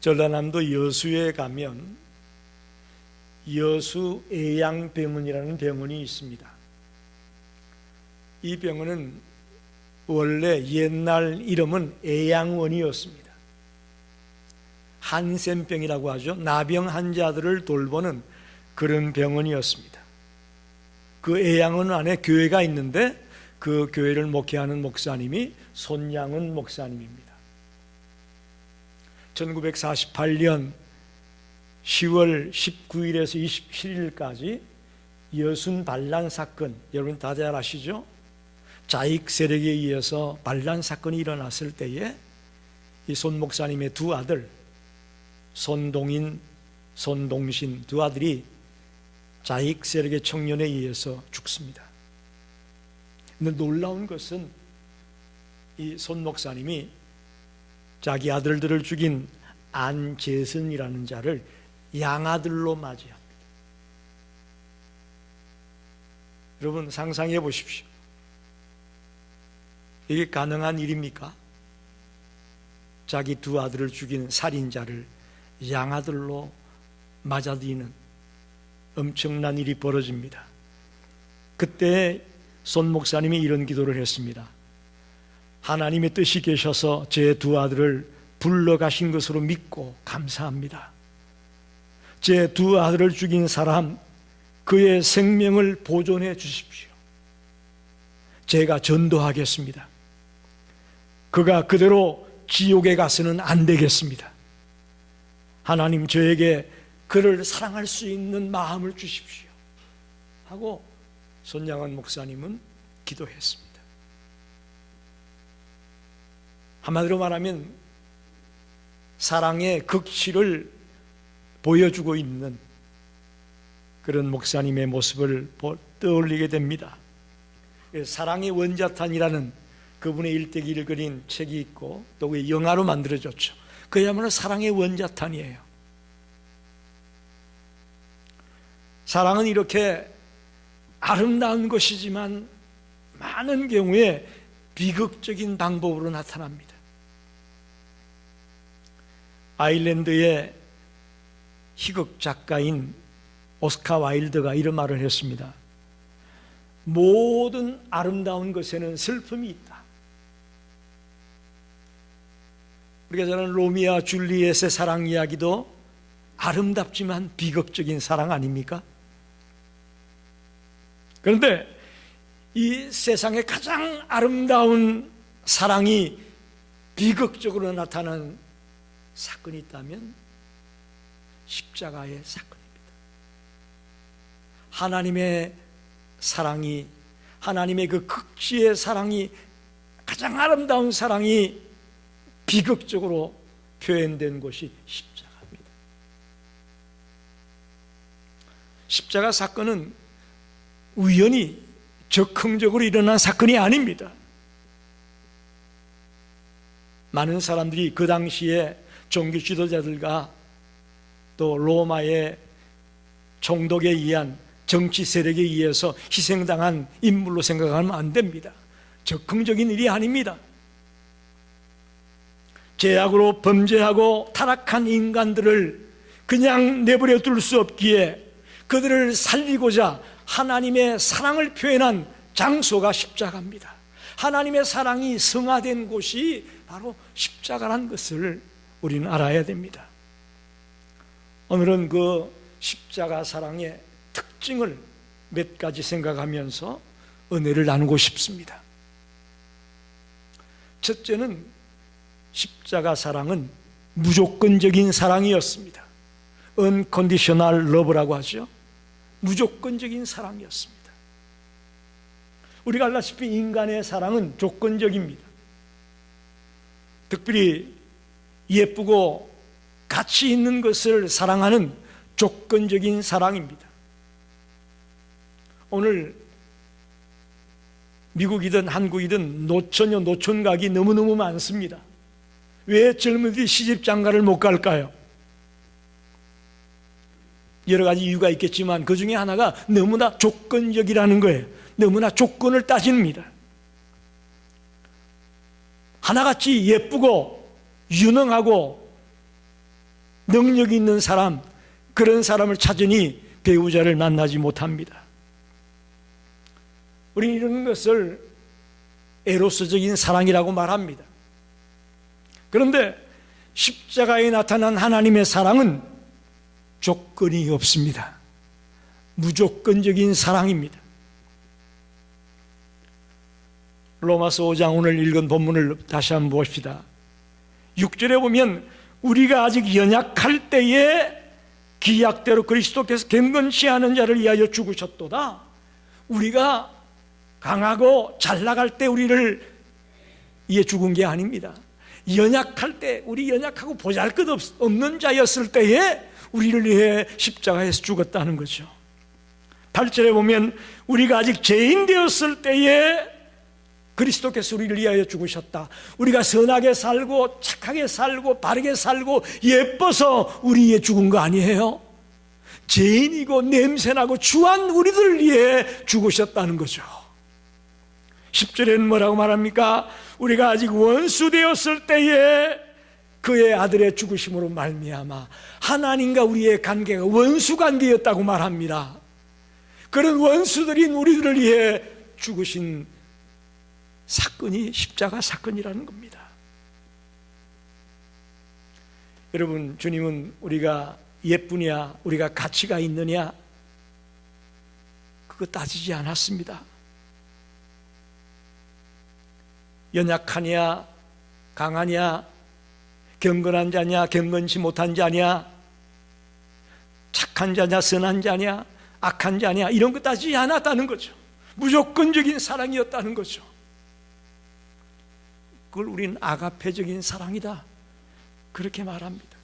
전라남도 여수에 가면 여수 애양병원이라는 병원이 있습니다. 이 병원은 원래 옛날 이름은 애양원이었습니다. 한센병이라고 하죠. 나병 환자들을 돌보는 그런 병원이었습니다. 그 애양원 안에 교회가 있는데 그 교회를 목회하는 목사님이 손양은 목사님입니다. 1948년 10월 19일에서 27일까지 여순 반란 사건 여러분 다잘 아시죠? 자익 세력에 의해서 반란 사건이 일어났을 때에 이 손 목사님의 두 아들 손동인, 손동신 두 아들이 자익 세력의 청년에 의해서 죽습니다. 근데 놀라운 것은 이 손 목사님이 자기 아들들을 죽인 안재선이라는 자를 양아들로 맞이합니다. 여러분 상상해 보십시오. 이게 가능한 일입니까? 자기 두 아들을 죽인 살인자를 양아들로 맞아들이는 엄청난 일이 벌어집니다. 그때 손 목사님이 이런 기도를 했습니다. 하나님의 뜻이 계셔서 제 두 아들을 불러가신 것으로 믿고 감사합니다. 제 두 아들을 죽인 사람, 그의 생명을 보존해 주십시오. 제가 전도하겠습니다. 그가 그대로 지옥에 가서는 안 되겠습니다. 하나님 저에게 그를 사랑할 수 있는 마음을 주십시오. 하고 손양원 목사님은 기도했습니다. 한마디로 말하면 사랑의 극치를 보여주고 있는 그런 목사님의 모습을 떠올리게 됩니다. 사랑의 원자탄이라는 그분의 일대기를 그린 책이 있고 또 그 영화로 만들어졌죠. 그야말로 사랑의 원자탄이에요. 사랑은 이렇게 아름다운 것이지만 많은 경우에 비극적인 방법으로 나타납니다. 아일랜드의 희극 작가인 오스카 와일드가 이런 말을 했습니다. 모든 아름다운 것에는 슬픔이 있다. 우리가 저는 로미아 줄리엣의 사랑 이야기도 아름답지만 비극적인 사랑 아닙니까? 그런데 이 세상에 가장 아름다운 사랑이 비극적으로 나타난 사건이 있다면 십자가의 사건입니다. 하나님의 사랑이 하나님의 그 극지의 사랑이 가장 아름다운 사랑이 비극적으로 표현된 곳이 십자가입니다. 십자가 사건은 우연히 적흥적으로 일어난 사건이 아닙니다. 많은 사람들이 그 당시에 종교 지도자들과 또 로마의 총독에 의한 정치 세력에 의해서 희생당한 인물로 생각하면 안 됩니다. 적극적인 일이 아닙니다. 죄악으로 범죄하고 타락한 인간들을 그냥 내버려 둘 수 없기에 그들을 살리고자 하나님의 사랑을 표현한 장소가 십자가입니다. 하나님의 사랑이 성화된 곳이 바로 십자가란 것을 우리는 알아야 됩니다. 오늘은 그 십자가 사랑의 특징을 몇 가지 생각하면서 은혜를 나누고 싶습니다. 첫째는 십자가 사랑은 무조건적인 사랑이었습니다. unconditional love라고 하죠. 무조건적인 사랑이었습니다. 우리가 알다시피 인간의 사랑은 조건적입니다. 특별히 예쁘고 가치 있는 것을 사랑하는 조건적인 사랑입니다. 오늘 미국이든 한국이든 노처녀 노촌각이 너무너무 많습니다. 왜 젊은이들이 시집 장가를 못 갈까요? 여러 가지 이유가 있겠지만 그 중에 하나가 너무나 조건적이라는 거예요. 너무나 조건을 따집니다. 하나같이 예쁘고 유능하고 능력 있는 사람, 그런 사람을 찾으니 배우자를 만나지 못합니다. 우리는 이런 것을 에로스적인 사랑이라고 말합니다. 그런데 십자가에 나타난 하나님의 사랑은 조건이 없습니다. 무조건적인 사랑입니다. 로마서 5장 오늘 읽은 본문을 다시 한번 봅시다. 6절에 보면 우리가 아직 연약할 때에 기약대로 그리스도께서 경건시하는 자를 위하여 죽으셨도다. 우리가 강하고 잘 나갈 때 우리를 이에 죽은 게 아닙니다. 연약할 때, 우리 연약하고 보잘 것 없는 자였을 때에 우리를 위해 십자가에서 죽었다는 거죠. 8절에 보면 우리가 아직 죄인 되었을 때에 그리스도께서 우리를 위하여 죽으셨다. 우리가 선하게 살고 착하게 살고 바르게 살고 예뻐서 우리에 죽은 거 아니에요? 죄인이고 냄새나고 추한 우리들을 위해 죽으셨다는 거죠. 10절에는 뭐라고 말합니까? 우리가 아직 원수 되었을 때에 그의 아들의 죽으심으로 말미암아 하나님과 우리의 관계가 원수 관계였다고 말합니다. 그런 원수들인 우리들을 위해 죽으신 사건이 십자가 사건이라는 겁니다. 여러분, 주님은 우리가 예쁘냐, 우리가 가치가 있느냐, 그거 따지지 않았습니다. 연약하냐, 강하냐, 경건한 자냐, 경건치 못한 자냐, 착한 자냐, 선한 자냐, 악한 자냐, 이런 거 따지지 않았다는 거죠. 무조건적인 사랑이었다는 거죠. 그걸 우리는 아가페적인 사랑이다. 그렇게 말합니다.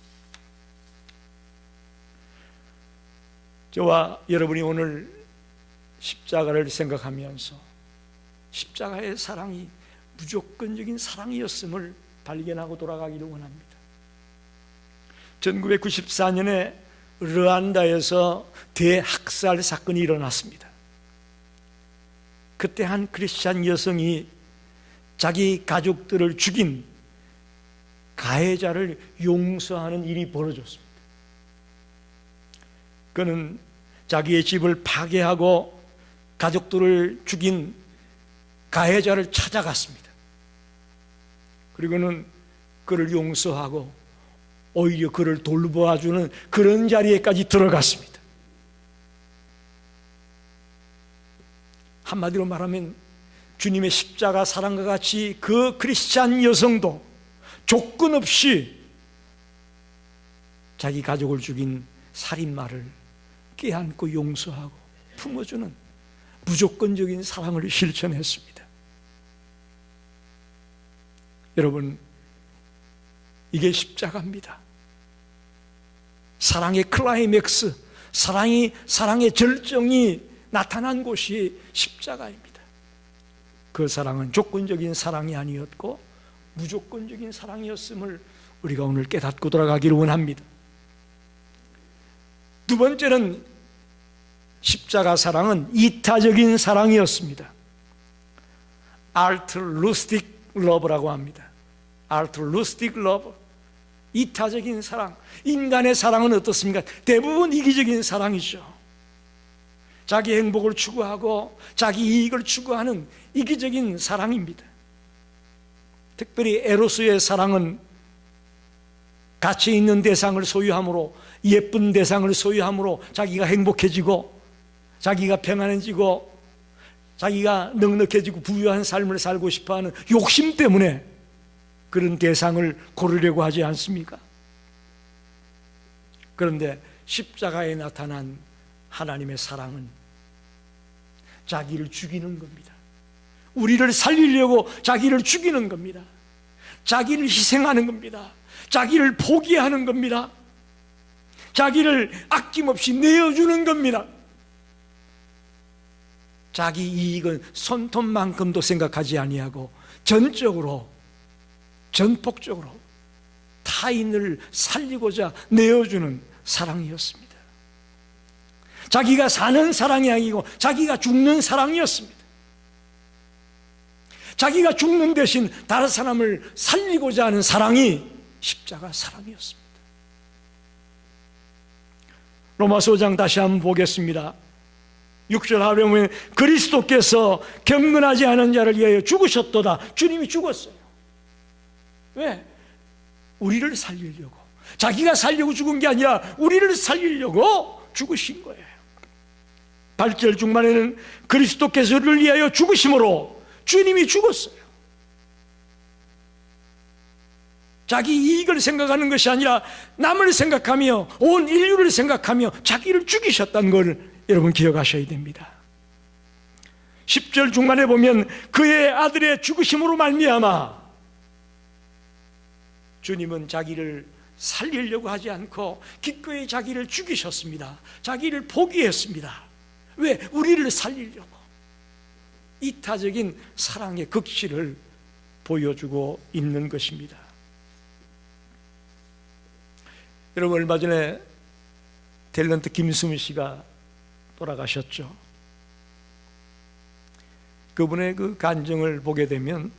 저와 여러분이 오늘 십자가를 생각하면서 십자가의 사랑이 무조건적인 사랑이었음을 발견하고 돌아가기를 원합니다. 1994년에 르안다에서 대학살 사건이 일어났습니다. 그때 한 크리스찬 여성이 자기 가족들을 죽인 가해자를 용서하는 일이 벌어졌습니다. 그는 자기의 집을 파괴하고 가족들을 죽인 가해자를 찾아갔습니다. 그리고는 그를 용서하고 오히려 그를 돌보아주는 그런 자리에까지 들어갔습니다. 한마디로 말하면 주님의 십자가 사랑과 같이 그 크리스찬 여성도 조건 없이 자기 가족을 죽인 살인마를 깨안고 용서하고 품어주는 무조건적인 사랑을 실천했습니다. 여러분, 이게 십자가입니다. 사랑의 클라이맥스, 사랑이, 사랑의 절정이 나타난 곳이 십자가입니다. 그 사랑은 조건적인 사랑이 아니었고 무조건적인 사랑이었음을 우리가 오늘 깨닫고 돌아가기를 원합니다. 두 번째는 십자가 사랑은 이타적인 사랑이었습니다. 알트 루스틱 러브라고 합니다. 알트루스틱 러브. 이타적인 사랑. 인간의 사랑은 어떻습니까? 대부분 이기적인 사랑이죠. 자기 행복을 추구하고 자기 이익을 추구하는 이기적인 사랑입니다. 특별히 에로스의 사랑은 가치 있는 대상을 소유함으로 예쁜 대상을 소유함으로 자기가 행복해지고 자기가 평안해지고 자기가 넉넉해지고 부유한 삶을 살고 싶어 하는 욕심 때문에 그런 대상을 고르려고 하지 않습니까? 그런데 십자가에 나타난 하나님의 사랑은 자기를 죽이는 겁니다. 우리를 살리려고 자기를 죽이는 겁니다. 자기를 희생하는 겁니다. 자기를 포기하는 겁니다. 자기를 아낌없이 내어주는 겁니다. 자기 이익은 손톱만큼도 생각하지 아니하고 전적으로 전폭적으로 타인을 살리고자 내어주는 사랑이었습니다. 자기가 사는 사랑이 아니고 자기가 죽는 사랑이었습니다. 자기가 죽는 대신 다른 사람을 살리고자 하는 사랑이 십자가 사랑이었습니다. 로마서 5장 다시 한번 보겠습니다. 6절 하루에 보면 그리스도께서 경건하지 않은 자를 위하여 죽으셨도다. 주님이 죽었어요. 왜? 우리를 살리려고. 자기가 살려고 죽은 게 아니라 우리를 살리려고 죽으신 거예요. 8절 중반에는 그리스도께서를 위하여 죽으심으로 주님이 죽었어요. 자기 이익을 생각하는 것이 아니라 남을 생각하며 온 인류를 생각하며 자기를 죽이셨다는 걸 여러분 기억하셔야 됩니다. 10절 중반에 보면 그의 아들의 죽으심으로 말미암아 주님은 자기를 살리려고 하지 않고 기꺼이 자기를 죽이셨습니다. 자기를 포기했습니다. 왜? 우리를 살리려고. 이타적인 사랑의 극치를 보여주고 있는 것입니다. 여러분 얼마 전에 탤런트 김수미 씨가 돌아가셨죠. 그분의 그 간증을 보게 되면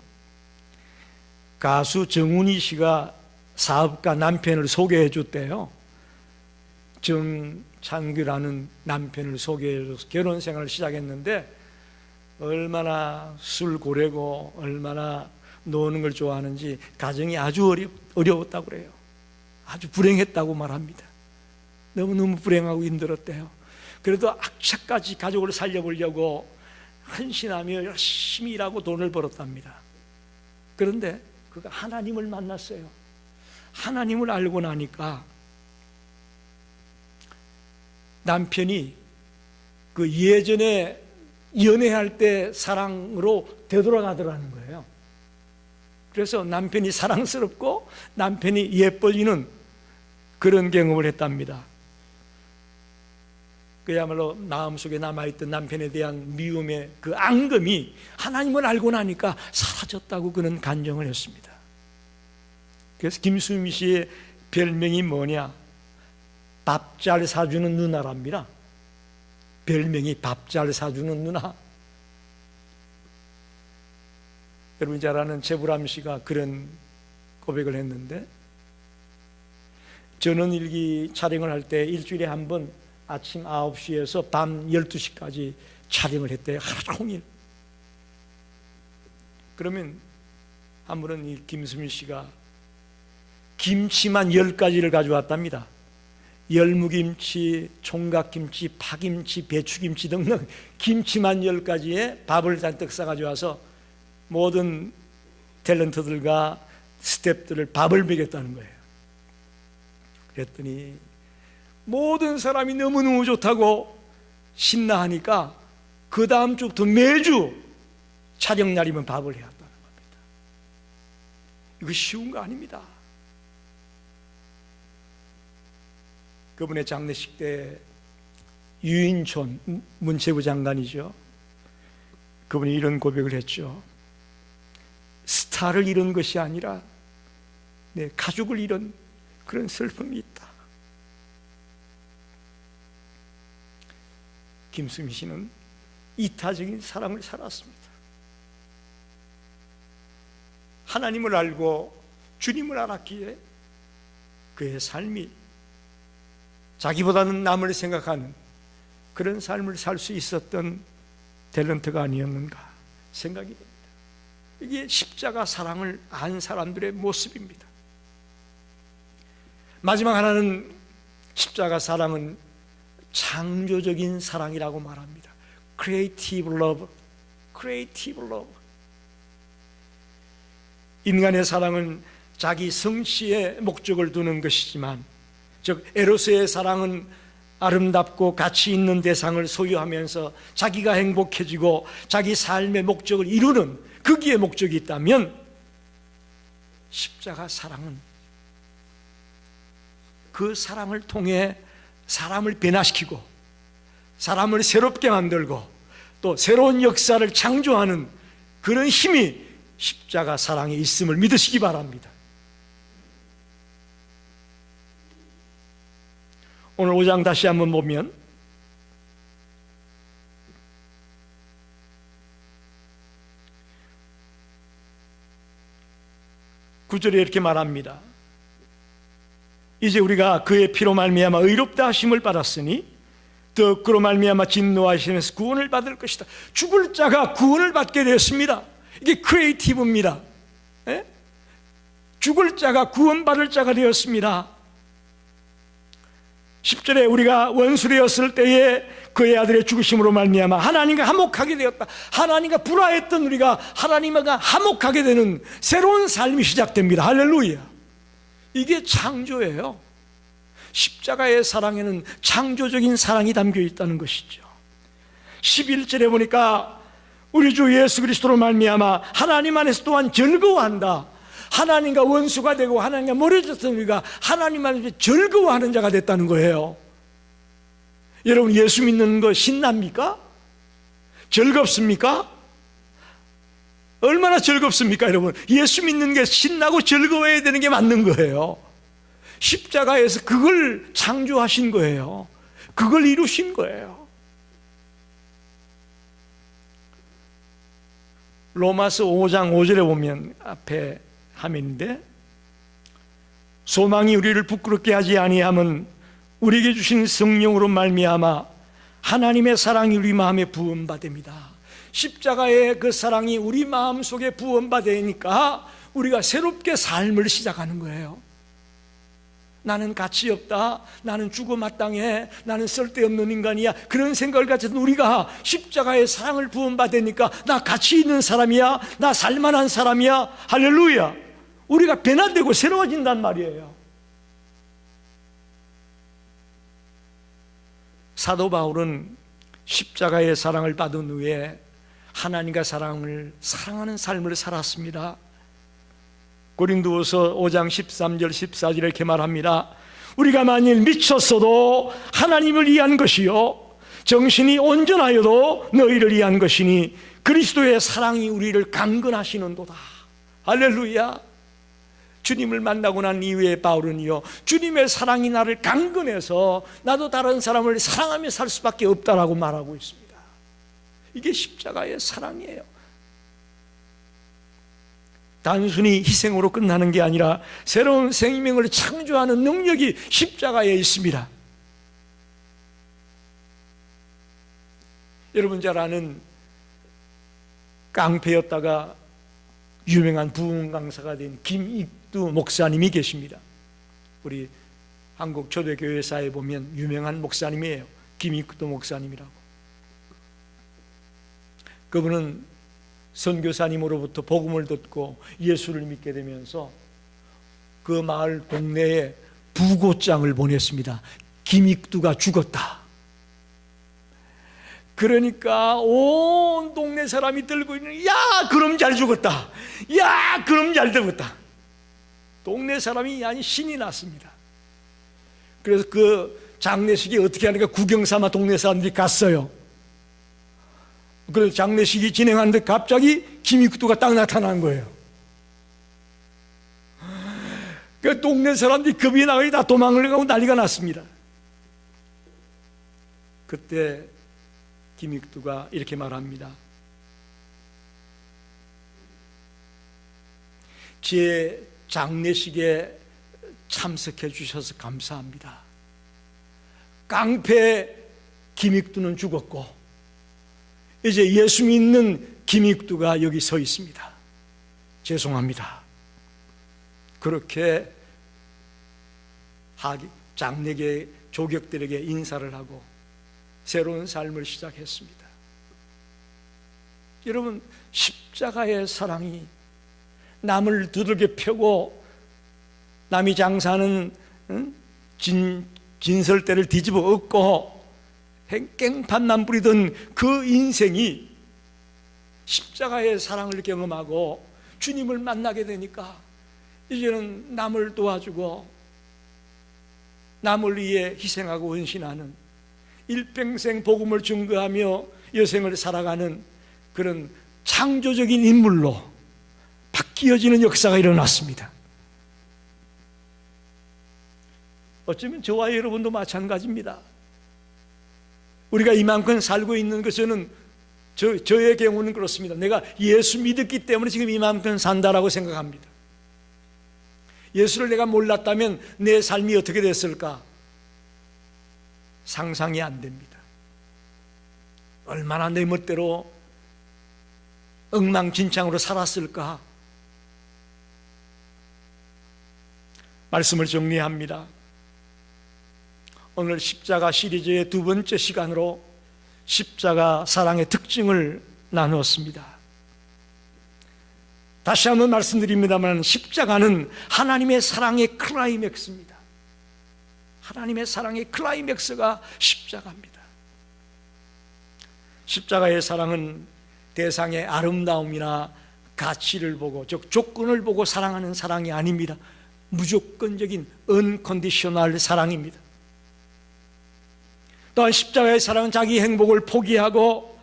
가수 정훈이 씨가 사업가 남편을 소개해 줬대요. 정창규라는 남편을 소개해 줘서 결혼 생활을 시작했는데 얼마나 술 고래고 얼마나 노는 걸 좋아하는지 가정이 아주 어려, 어려웠다고 그래요. 아주 불행했다고 말합니다. 너무너무 불행하고 힘들었대요. 그래도 악착같이 가족을 살려보려고 헌신하며 열심히 일하고 돈을 벌었답니다. 그런데 그가 하나님을 만났어요. 하나님을 알고 나니까 남편이 그 예전에 연애할 때 사랑으로 되돌아가더라는 거예요. 그래서 남편이 사랑스럽고 남편이 예뻐지는 그런 경험을 했답니다. 그야말로 마음속에 남아있던 남편에 대한 미움의 그 앙금이 하나님을 알고 나니까 사라졌다고 그는 간정을 했습니다. 그래서 김수미 씨의 별명이 뭐냐? 밥 잘 사주는 누나랍니다. 별명이 밥 잘 사주는 누나. 여러분 잘 아는 제브람 씨가 그런 고백을 했는데 저는 일기 촬영을 할 때 일주일에 한번 아침 9시에서 밤 12시까지 촬영을 했대요. 하루 종일. 그러면 한 번은 이 김수민 씨가 김치만 10가지를 가져왔답니다. 열무김치, 총각김치, 파김치, 배추김치 등등 김치만 10가지에 밥을 잔뜩 싸가지고 와서 모든 탤런트들과 스탭들을 밥을 먹였다는 거예요. 그랬더니 모든 사람이 너무너무 좋다고 신나하니까 그 다음 주부터 매주 촬영 날이면 밥을 해야 한다는 겁니다. 이거 쉬운 거 아닙니다. 그분의 장례식 때 유인촌 문체부 장관이죠. 그분이 이런 고백을 했죠. 스타를 잃은 것이 아니라 내 가족을 잃은 그런 슬픔이 있다. 김수미 씨는 이타적인 사랑을 살았습니다. 하나님을 알고 주님을 알았기에 그의 삶이 자기보다는 남을 생각하는 그런 삶을 살 수 있었던 탤런트가 아니었는가 생각이 됩니다. 이게 십자가 사랑을 안 사람들의 모습입니다. 마지막 하나는 십자가 사랑은 창조적인 사랑이라고 말합니다. creative love. creative love. 인간의 사랑은 자기 성취의 목적을 두는 것이지만 즉 에로스의 사랑은 아름답고 가치 있는 대상을 소유하면서 자기가 행복해지고 자기 삶의 목적을 이루는 거기에 목적이 있다면 십자가 사랑은 그 사랑을 통해 사람을 변화시키고 사람을 새롭게 만들고 또 새로운 역사를 창조하는 그런 힘이 십자가 사랑에 있음을 믿으시기 바랍니다. 오늘 5장 다시 한번 보면 구절에 이렇게 말합니다. 이제 우리가 그의 피로 말미암아 의롭다 하심을 받았으니 더 그로 말미암아 진노하시면서 구원을 받을 것이다. 죽을 자가 구원을 받게 되었습니다. 이게 크리에이티브입니다. 예? 죽을 자가 구원받을 자가 되었습니다. 10절에 우리가 원수되었을 때에 그의 아들의 죽으심으로 말미암아 하나님과 화목하게 되었다. 하나님과 불화했던 우리가 하나님과 화목하게 되는 새로운 삶이 시작됩니다. 할렐루야. 이게 창조예요. 십자가의 사랑에는 창조적인 사랑이 담겨 있다는 것이죠. 11절에 보니까 우리 주 예수 그리스도로 말미암아 하나님 안에서 또한 즐거워한다. 하나님과 원수가 되고 하나님과 멀어졌던 우리가 하나님 안에서 즐거워하는 자가 됐다는 거예요. 여러분 예수 믿는 거 신납니까? 즐겁습니까? 얼마나 즐겁습니까, 여러분? 예수 믿는 게 신나고 즐거워야 되는 게 맞는 거예요. 십자가에서 그걸 창조하신 거예요. 그걸 이루신 거예요. 로마서 5장 5절에 보면 앞에 화면인데 소망이 우리를 부끄럽게 하지 아니함은 우리에게 주신 성령으로 말미암아 하나님의 사랑이 우리 마음에 부음받습니다. 십자가의 그 사랑이 우리 마음 속에 부음받으니까 우리가 새롭게 삶을 시작하는 거예요. 나는 가치 없다. 나는 죽어 마땅해. 나는 쓸데없는 인간이야. 그런 생각을 가졌던 우리가 십자가의 사랑을 부음받으니까 나 가치 있는 사람이야. 나 살만한 사람이야. 할렐루야. 우리가 변화되고 새로워진단 말이에요. 사도 바울은 십자가의 사랑을 받은 후에 하나님과 사랑을 사랑하는 삶을 살았습니다. 고린도후서 5장 13절 14절에 이렇게 말합니다. 우리가 만일 미쳤어도 하나님을 위한 것이요 정신이 온전하여도 너희를 위한 것이니 그리스도의 사랑이 우리를 강건하시는도다. 할렐루야. 주님을 만나고 난 이후에 바울은요, 주님의 사랑이 나를 강건해서 나도 다른 사람을 사랑하며 살 수밖에 없다라고 말하고 있습니다. 이게 십자가의 사랑이에요. 단순히 희생으로 끝나는 게 아니라 새로운 생명을 창조하는 능력이 십자가에 있습니다. 여러분 잘 아는 깡패였다가 유명한 부흥 강사가 된 김익두 목사님이 계십니다. 우리 한국 초대교회사에 보면 유명한 목사님이에요. 김익두 목사님이라고. 그분은 선교사님으로부터 복음을 듣고 예수를 믿게 되면서 그 마을 동네에 부고장을 보냈습니다. 김익두가 죽었다. 그러니까 온 동네 사람이 들고 있는 야 그럼 잘 죽었다. 야 그럼 잘 죽었다. 동네 사람이 아니 신이 났습니다. 그래서 그 장례식이 어떻게 하니까 구경 삼아 동네 사람들이 갔어요. 그래서 장례식이 진행하는데 갑자기 김익두가 딱 나타난 거예요. 그 동네 사람들이 급이 나가니 다 도망을 가고 난리가 났습니다. 그때 김익두가 이렇게 말합니다. 제 장례식에 참석해 주셔서 감사합니다. 깡패 김익두는 죽었고 이제 예수 믿는 김익두가 여기 서 있습니다. 죄송합니다. 그렇게 장례계 조격들에게 인사를 하고 새로운 삶을 시작했습니다. 여러분 십자가의 사랑이 남을 두들겨 펴고 남이 장사하는 응? 진, 진설대를 뒤집어 엎고 깽판만 부리던 그 인생이 십자가의 사랑을 경험하고 주님을 만나게 되니까 이제는 남을 도와주고 남을 위해 희생하고 헌신하는 일평생 복음을 증거하며 여생을 살아가는 그런 창조적인 인물로 바뀌어지는 역사가 일어났습니다. 어쩌면 저와 여러분도 마찬가지입니다. 우리가 이만큼 살고 있는 것은 저, 저의 경우는 그렇습니다. 내가 예수 믿었기 때문에 지금 이만큼 산다라고 생각합니다. 예수를 내가 몰랐다면 내 삶이 어떻게 됐을까? 상상이 안 됩니다. 얼마나 내 멋대로 엉망진창으로 살았을까? 말씀을 정리합니다. 오늘 십자가 시리즈의 두 번째 시간으로 십자가 사랑의 특징을 나누었습니다. 다시 한번 말씀드립니다만 십자가는 하나님의 사랑의 클라이맥스입니다. 하나님의 사랑의 클라이맥스가 십자가입니다. 십자가의 사랑은 대상의 아름다움이나 가치를 보고 즉 조건을 보고 사랑하는 사랑이 아닙니다. 무조건적인 언컨디셔널 사랑입니다. 또한 십자가의 사랑은 자기 행복을 포기하고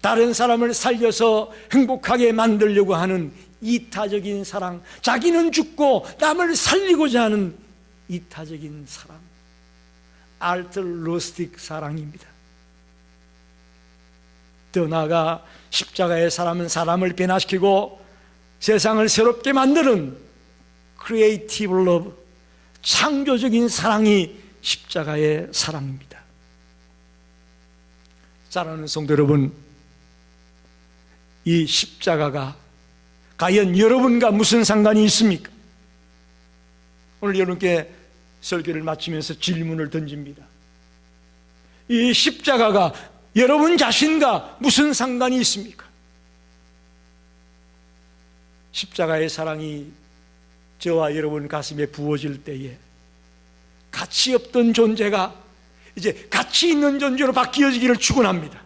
다른 사람을 살려서 행복하게 만들려고 하는 이타적인 사랑, 자기는 죽고 남을 살리고자 하는 이타적인 사랑, 알트로스틱 사랑입니다. 더 나아가 십자가의 사람은 사람을 변화시키고 세상을 새롭게 만드는 크리에이티브 러브, 창조적인 사랑이 십자가의 사랑입니다. 사랑하는 성도 여러분, 이 십자가가 과연 여러분과 무슨 상관이 있습니까? 오늘 여러분께 설교를 마치면서 질문을 던집니다. 이 십자가가 여러분 자신과 무슨 상관이 있습니까? 십자가의 사랑이 저와 여러분 가슴에 부어질 때에 가치 없던 존재가 이제 가치 있는 존재로 바뀌어지기를 축원합니다.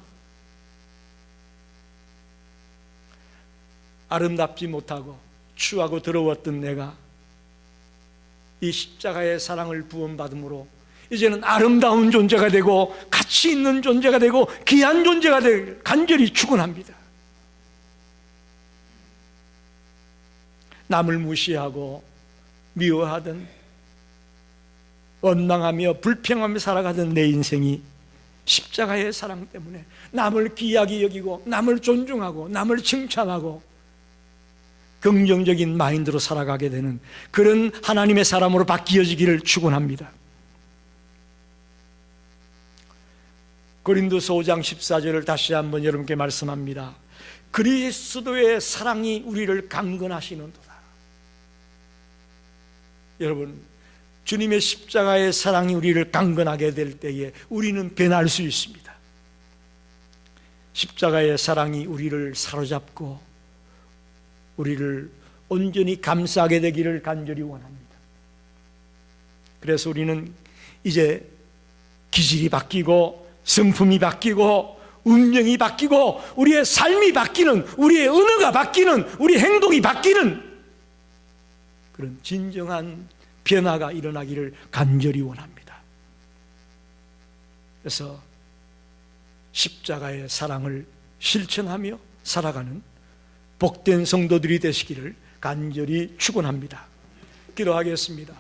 아름답지 못하고 추하고 더러웠던 내가 이 십자가의 사랑을 부원받음으로 이제는 아름다운 존재가 되고 가치 있는 존재가 되고 귀한 존재가 되길 간절히 축원합니다. 남을 무시하고 미워하던 원망하며 불평하며 살아가던 내 인생이 십자가의 사랑 때문에 남을 귀하게 여기고 남을 존중하고 남을 칭찬하고 긍정적인 마인드로 살아가게 되는 그런 하나님의 사람으로 바뀌어지기를 축원합니다. 고린도서 5장 14절을 다시 한번 여러분께 말씀합니다. 그리스도의 사랑이 우리를 강건하시는도다. 여러분, 주님의 십자가의 사랑이 우리를 강건하게 될 때에 우리는 변할 수 있습니다. 십자가의 사랑이 우리를 사로잡고 우리를 온전히 감싸게 되기를 간절히 원합니다. 그래서 우리는 이제 기질이 바뀌고 성품이 바뀌고 운명이 바뀌고 우리의 삶이 바뀌는 우리의 언어가 바뀌는 우리 행동이 바뀌는 그런 진정한 변화가 일어나기를 간절히 원합니다. 그래서 십자가의 사랑을 실천하며 살아가는 복된 성도들이 되시기를 간절히 축원합니다. 기도하겠습니다.